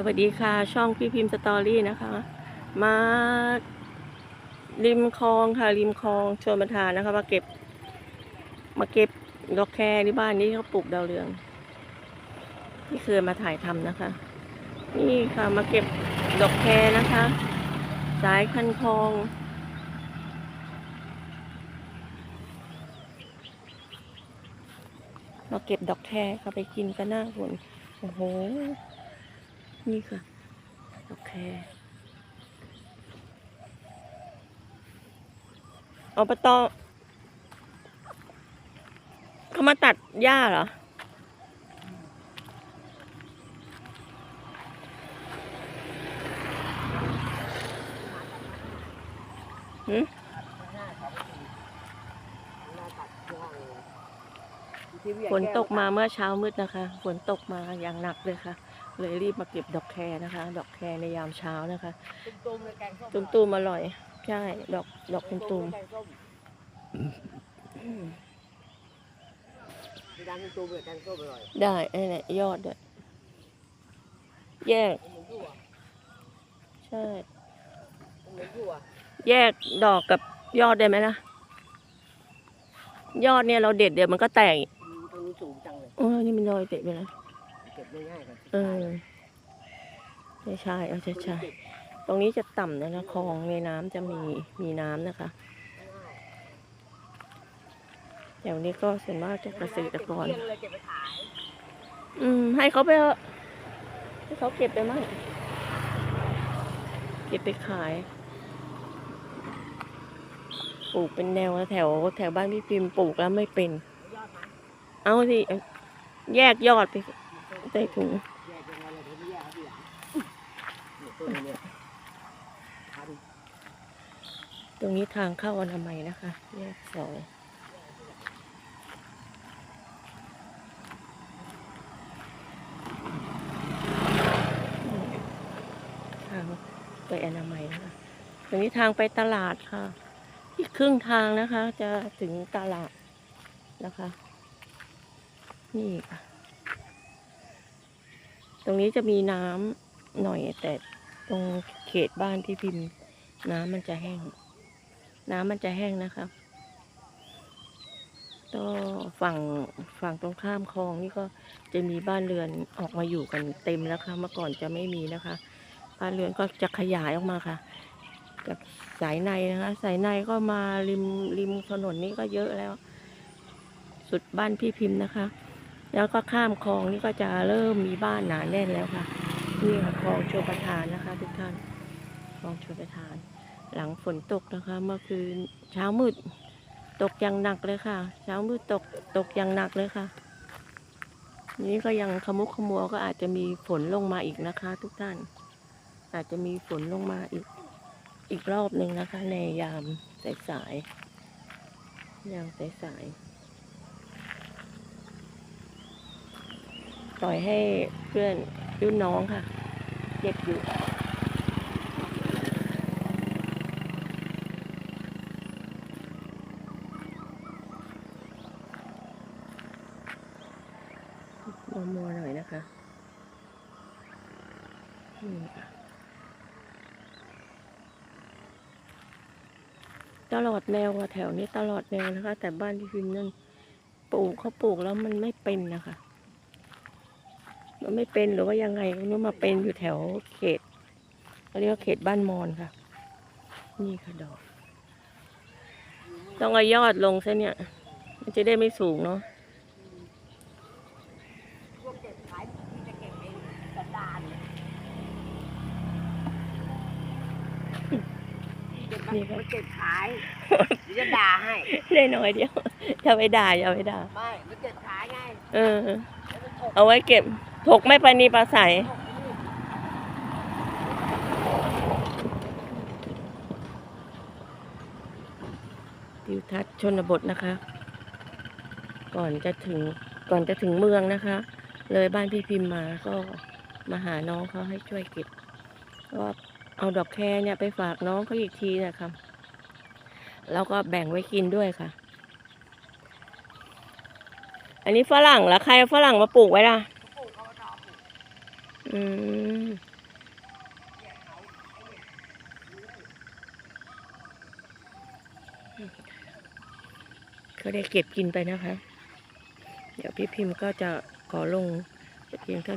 สวัสดีค่ะ ช่องพี่พิมพ์สตอรี่นะคะ มาริมคลองค่ะ ริมคลองชวนประทานนะคะ มาเก็บ มาเก็บดอกแครที่บ้านนี้เขาปลูกดาวเรืองที่เคยมาถ่ายทำนะคะ นี่ค่ะมาเก็บดอกแครนะคะ สายคันคลองมาเก็บดอกแครค่ะไปกินกันหน้าฝนโอ้โห นี่ค่ะดอกแคอบตเขามาตัดหญ้าเหรอหืฝนตกมาเมื่อเช้ามืดนะคะ ฝนตกมาอย่างหนักเลยค่ะ เลยรีบมาเก็บดอกแครนะคะ ดอกแครในยามเช้านะคะตุ้มๆเลยแกงส้มตุ้มตูมๆอร่อย ใช่ ดอกดอกตุ้มตูมแกงส้มมีร้านตุ้มๆเลยแกงส้มอร่อยๆได้ไอ้เนี่ยยอดด้วยแยกเหมือนถั่วใช่เหมือนถั่วแยกดอกกับยอดได้ไหมล่ะยอดเนี่ยเราเด็ดเดี๋ยวมันก็แตกอีกอืมตรงนี้สูงจังเลยเออนี่มันลอยเตะไปแล้วเก็บได้ง่ายกว่าเออใช่ใช่เอาใช่ใช่ตรงนี้จะต่ำนะคะคลองในน้ำจะมีมีน้ำนะคะแถวนี้ก็ส่วนมากจะเกษตรกร เก็บเลยเก็บไปขายอืม ให้เขาไปเถอะให้เขาเก็บไปมั่งเก็บไปขายปลูกเป็นแนวแถวแถวบ้านพี่พิมพ์ปลูกแล้วไม่เป็น ยอดนะเอาสิเอาแยกยอดไป ใส่ถุงตรงนี้ทางเข้าอนามัยนะคะ แยกสองทางไปอนามัยนะคะตรงนี้ทางไปตลาดค่ะ อีกครึ่งทางนะคะ จะถึงตลาดนะคะ นี่ค่ะ รงนี้จะมีน้ำหน่อยแต่ตรงเขตบ้านพี่พิมพ์ น้ำมันจะแห้ง น้ำมันจะแห้งนะคะก็ฝั่งฝั่งตรงข้ามคลองนี่ก็จะมีบ้านเรือนออกมาอยู่กันเต็มแล้วค่ะ เมื่อก่อนจะไม่มีนะคะ บ้านเรือนก็จะขยายออกมาค่ะจากสายในนะคะ สายในก็มาริมริมถนนนี้ก็เยอะแล้ว สุดบ้านพี่พิมพ์นะคะ แล้วก็ข้ามคลองนี่ก็จะเริ่มมีบ้านหนาแน่นแล้วค่ะนี่ค่ะคลองชลประทานนะคะ ทุกท่านคลองชลประทาน หลังฝนตกนะคะ เมื่อคืนเช้ามืด ตกอย่างหนักเลยค่ะ เช้ามืดตกตกอย่างหนักเลยค่ะ นี้ก็ยังขมุกขมัวก็อาจจะมีฝนลงมาอีกนะคะ ทุกท่าน อาจจะมีฝนลงมาอีกอีกรอบหนึ่งนะคะ ในยามสายๆยามสายๆ ปล่อยให้เพื่อนรุ่นน้องค่ะเก็บอยู่มัวมัวๆหน่อยนะคะนี่ค่ะตลอดแนวอะแถวนี้ตลอดแนวนะคะ แต่บ้านพี่พิมนั่นปลูกเขาปลูกแล้วมันไม่เป็นนะคะ มันไม่เป็นหรือว่ายังไงก็ไม่รู้มาเป็นอยู่แถวเขตเขาเรียกว่าเขตบ้านมอนค่ะ นี่ค่ะดอก ต้องเอายอดลงซะเนี่ย มันจะได้ไม่สูงเนาะพวกเก็บขายที่จะเก็บเองสันดานเนี่ยเก็บมานี่ครับเก็บขายเดี๋ยวจะด่าให้ได้น้อยเดียวอย่าไปด่าอย่าไปด่าไม่มันเก็บขายไงเออแล้วมันถกเอาไว้เก็บ ถกไม่ไปนีปลาใสถกนี่ทิวทัศน์ชนบทนะคะ ก่อนจะถึงก่อนจะถึงเมืองนะคะ เลยบ้านพี่พิมพ์มาก็มาหาน้องเขาให้ช่วยเก็บก็เอาดอกแครเนี่ยไปฝากน้องเขาอีกทีนะคะแล้วก็แบ่งไว้กินด้วยค่ะ อันนี้ฝรั่งแล้วใครฝรั่งมาปลูกไว้ล่ะ ปลูกเขาก็ชอบปลูก อืมเขาได้เก็บกินไปนะคะ เดี๋ยวพี่พิมพ์ก็จะขอลงเพียงเท่านี้